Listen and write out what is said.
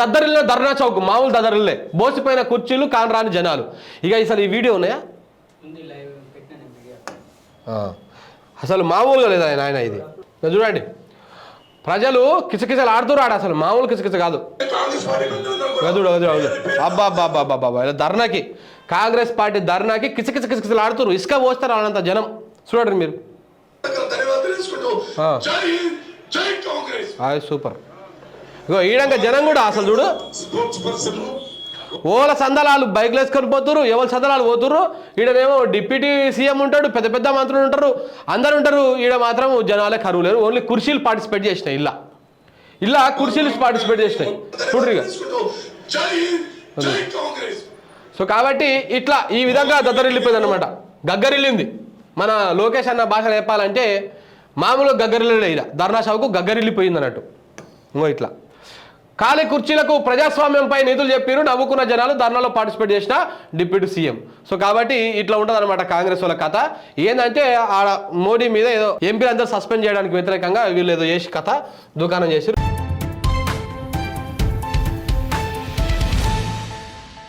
దద్దరిల్లే ధర్నా చౌక్ మామూలు దద్దరిల్లే. బోసిపోయిన కుర్చీలు కానరాని జనాలు. ఇక అసలు ఈ వీడియో ఉన్నాయా. అసలు మామూలుగా లేదు ఆయన ఇది? చూడండి. ప్రజలు కిచకిచలు ఆడుతురు ఆడ అసలు. మామూలు కిచకిచ కాదు. వదుడు అబ్బా అబ్బా అబ్బా అబ్బా అబ్బా ఇలా ధర్నాకి కాంగ్రెస్ పార్టీ ధర్నాకి కిచకిచ కిచకిచలు ఆడుతురు ఇసుక పోస్తారు వాళ్ళంత జనం. చూడండి మీరు. సూపర్. ఇగో ఈడంగా జనం కూడా అసలు చూడు. ఓల సందలాలు బైక్లు వేసుకొని పోతురు ఎవరి సందలాలు పోతురు ఈడనేమో డిప్యూటీ సీఎం ఉంటాడు పెద్ద పెద్ద మంత్రులు ఉంటారు. అందరు ఉంటారు ఈడ మాత్రం జనాలే కరువు లేరు. ఓన్లీ కుర్చీలు పార్టిసిపేట్ చేసినాయి ఇలా. ఇలా కుర్చీలు పార్టిసిపేట్ చేసినాయి. చూడ్రు సో కాబట్టి ఇట్లా ఈ విధంగా దద్దరిల్లిపోయింది అనమాట గగ్గరిల్లింది. మన లోకేష్ అన్న భాషలో చెప్పాలంటే మామూలుగా గగ్గరిల్లే ఇలా. ధర్నా షావుకు గగ్గరిల్లిపోయింది అన్నట్టు ఇంకో ఇట్లా. ఖాళీ కుర్చీలకు ప్రజాస్వామ్యంపై నిధులు చెప్పారు నవ్వుకున్న జనాలు ధర్నాలో పార్టిసిపేట్ చేసిన డిప్యూటీ సీఎం. సో కాబట్టి ఇట్లా ఉంటుంది అనమాట కాంగ్రెస్ వాళ్ళ కథ. ఏంటంటే ఆడ మోడీ మీద ఏదో ఎంపీలందరూ సస్పెండ్ చేయడానికి వ్యతిరేకంగా వీళ్ళు ఏదో చేసి కథ దుకాణం చేసి